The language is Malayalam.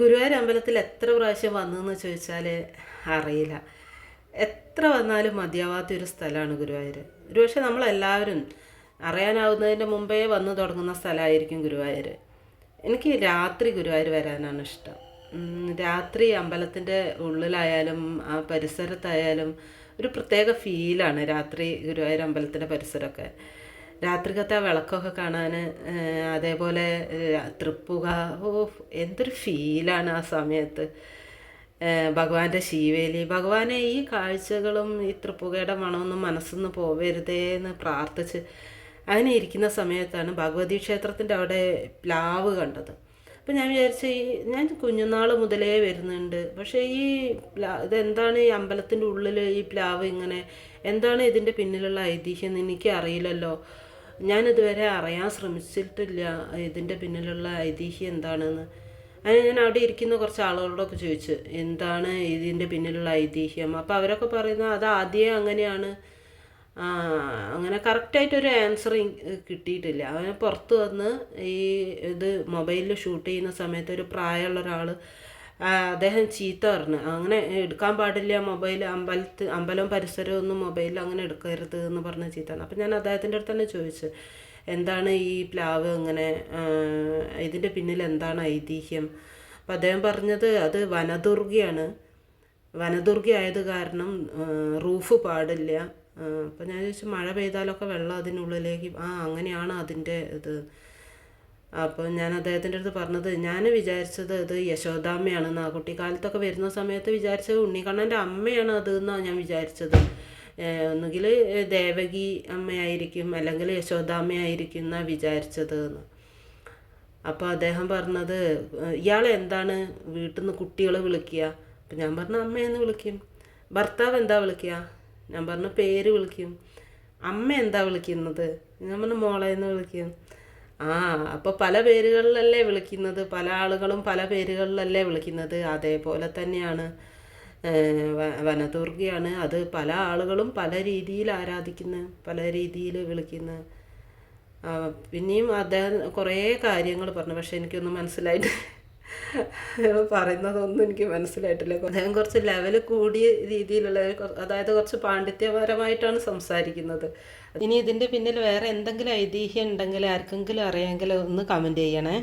ഗുരുവായൂർ അമ്പലത്തിൽ എത്ര പ്രാവശ്യം വന്നെന്ന് ചോദിച്ചാൽ അറിയില്ല. എത്ര വന്നാലും മതിയാവാത്തൊരു സ്ഥലമാണ് ഗുരുവായൂർ ഒരുപക്ഷെ നമ്മളെല്ലാവരും അറിയാനാവുന്നതിന്റെ മുമ്പേ വന്നു തുടങ്ങുന്ന സ്ഥലമായിരിക്കും ഗുരുവായൂർ എനിക്ക് രാത്രി ഗുരുവായൂർ വരാനാണ് ഇഷ്ടം. രാത്രി അമ്പലത്തിന്റെ ഉള്ളിലായാലും ആ പരിസരത്തായാലും ഒരു പ്രത്യേക ഫീലാണ് രാത്രി ഗുരുവായൂർ അമ്പലത്തിന്റെ പരിസരമൊക്കെ. രാത്രിക്കത്തെ ആ വിളക്കൊക്കെ കാണാൻ അതേപോലെ തൃപ്പുക ഓ എന്തൊരു ഫീലാണ് ആ സമയത്ത്. ഭഗവാന്റെ ശീവേലി. ഭഗവാനെ ഈ കാഴ്ചകളും ഈ തൃപ്പുകയുടെ മണമൊന്നും മനസ്സിൽ നിന്ന് പോവരുതേ എന്ന് പ്രാർത്ഥിച്ച് അങ്ങനെ ഇരിക്കുന്ന സമയത്താണ് ഭഗവതി ക്ഷേത്രത്തിന്റെ അവിടെ പ്ലാവ് കണ്ടത്. അപ്പം ഞാൻ വിചാരിച്ച ഈ ഞാൻ കുഞ്ഞുനാൾ മുതലേ വരുന്നുണ്ട്. പക്ഷേ ഈ പ്ലാ ഇതെന്താണ് ഈ അമ്പലത്തിന്റെ ഉള്ളിൽ ഈ പ്ലാവ് ഇങ്ങനെ എന്താണ് ഇതിന്റെ പിന്നിലുള്ള ഐതിഹ്യം എന്ന് അറിയില്ലല്ലോ ഞാനിതുവരെ അറിയാൻ ശ്രമിച്ചിട്ടില്ല ഇതിന്റെ പിന്നിലുള്ള ഐതിഹ്യം എന്താണെന്ന്. അങ്ങനെ ഞാൻ അവിടെ ഇരിക്കുന്ന കുറച്ച് ആളുകളോടൊക്കെ ചോദിച്ചു എന്താണ് ഇതിന്റെ പിന്നിലുള്ള ഐതിഹ്യം? അപ്പോൾ അവരൊക്കെ പറയുന്നത് അത് ആദ്യമേ അങ്ങനെയാണ്. അങ്ങനെ കറക്റ്റായിട്ടൊരു ആൻസർ കിട്ടിയിട്ടില്ല. അവന് പുറത്ത് വന്ന് ഈ ഇത് മൊബൈലിൽ ഷൂട്ട് ചെയ്യുന്ന സമയത്ത് ഒരു പ്രായമുള്ള ഒരാൾ അദ്ദേഹം ചീത്ത പറഞ്ഞു അങ്ങനെ എടുക്കാൻ പാടില്ല മൊബൈൽ അമ്പലത്ത് അമ്പലം പരിസരവും ഒന്നും മൊബൈൽ അങ്ങനെ എടുക്കരുത് എന്ന് പറഞ്ഞ ചീത്ത അപ്പം ഞാൻ അദ്ദേഹത്തിന്റെ അടുത്ത് തന്നെ ചോദിച്ചു എന്താണ് ഈ പ്ലാവ് അങ്ങനെ ഇതിന്റെ പിന്നിൽ എന്താണ് ഐതിഹ്യം? അപ്പം അദ്ദേഹം പറഞ്ഞത് അത് വനദുർഗയാണ്. വനദുർഗ ആയത് കാരണം റൂഫ് പാടില്ല. അപ്പം ഞാൻ ചോദിച്ചു മഴ പെയ്താലൊക്കെ വെള്ളം അതിനുള്ളിലേക്ക് ആ അങ്ങനെയാണ് അതിന്റെ ഇത്. അപ്പോൾ ഞാൻ അദ്ദേഹത്തിന്റെ അടുത്ത് പറഞ്ഞത് ഞാൻ വിചാരിച്ചത് ഇത് യശോദാമ്മയാണെന്ന്. ആ കുട്ടിക്കാലത്തൊക്കെ വരുന്ന സമയത്ത് വിചാരിച്ചത് ഉണ്ണിക്കണ്ണന്റെ അമ്മയാണ് അത് എന്നാണ് ഞാൻ വിചാരിച്ചത്. ഒന്നുകിൽ ദേവകി അമ്മയായിരിക്കും അല്ലെങ്കിൽ യശോദാമ്മയായിരിക്കും എന്നാണ് വിചാരിച്ചത് എന്ന്. അപ്പോൾ അദ്ദേഹം പറഞ്ഞത് ഇയാൾ എന്താണ് വീട്ടിൽ നിന്ന് കുട്ടികളെ വിളിക്കുക? അപ്പം ഞാൻ പറഞ്ഞു അമ്മയെന്ന് വിളിക്കും. ഭർത്താവ് എന്താ വിളിക്കുക? ഞാൻ പറഞ്ഞു പേര് വിളിക്കും. അമ്മ എന്താ വിളിക്കുന്നത്? ഞാൻ പറഞ്ഞു മോളെ എന്ന് വിളിക്കും. ആ അപ്പോൾ പല പേരുകളിലല്ലേ വിളിക്കുന്നത്? പല ആളുകളും പല പേരുകളിലല്ലേ വിളിക്കുന്നത്? അതേപോലെ തന്നെയാണ് വനദുർഗയാണ് അത് പല ആളുകളും പല രീതിയിൽ ആരാധിക്കുന്നു പല രീതിയിൽ വിളിക്കുന്നു. പിന്നെയും അദ്ദേഹം കുറേ കാര്യങ്ങൾ പറഞ്ഞു പക്ഷെ എനിക്കൊന്നും മനസ്സിലായിട്ട് പറയുന്നതൊന്നും എനിക്ക് മനസ്സിലായിട്ടില്ല. അദ്ദേഹം കുറച്ച് ലെവൽ കൂടിയ രീതിയിലുള്ള അതായത് കുറച്ച് പാണ്ഡിത്യപരമായിട്ടാണ് സംസാരിക്കുന്നത്. ഇനി ഇതിന്റെ പിന്നിൽ വേറെ എന്തെങ്കിലും ഐതിഹ്യം ഉണ്ടെങ്കിൽ ആർക്കെങ്കിലും അറിയാമെങ്കിൽ ഒന്ന് കമന്റ് ചെയ്യണേ.